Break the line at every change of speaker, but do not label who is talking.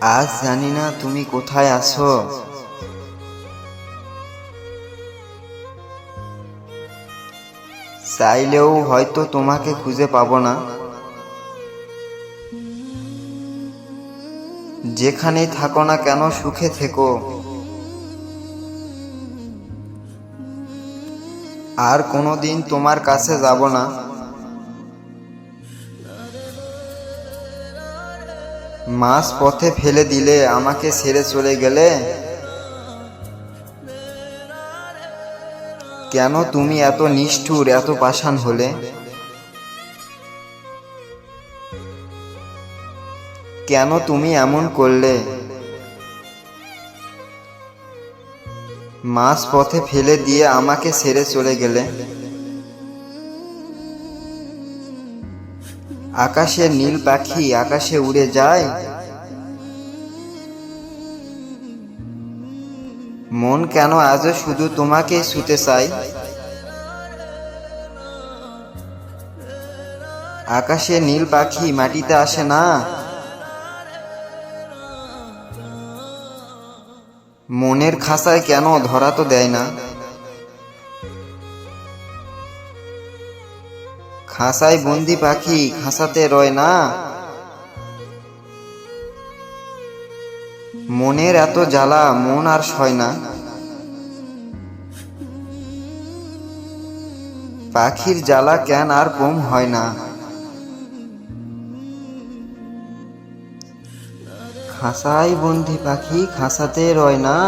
আজ জানি না তুমি কোথায় আছো। চাইলেও হয়তো তোমাকে খুঁজে পাবো না। যেখানেই থাকো না কেন সুখে থেকো। আর কোনো দিন তোমার কাছে যাব না। মাছ পথে ফেলে দিলে আমাকে ছেড়ে চলে গেলে? কেন তুমি এত নিষ্ঠুর, এত পাষাণ হলে? কেন তুমি এমন করলে? মাছ পথে ফেলে দিয়ে আমাকে ছেড়ে চলে গেলে। আকাশে নীল পাখি আকাশে উড়ে যায়। মন কেন আজও শুধু তোমাকেই ছুতে চাই আকাশে নীল পাখি মাটিতে আসে না। মনের খাসায় কেন ধরা তো দেয় না? খাসায় বন্দি পাখি খাসাতে রয় না? মনের এত জ্বালা মন আর সয় না? পাখির জ্বালা কেন আর কম হয় না? খাসায় বন্দি পাখি খাসাতে রয় না।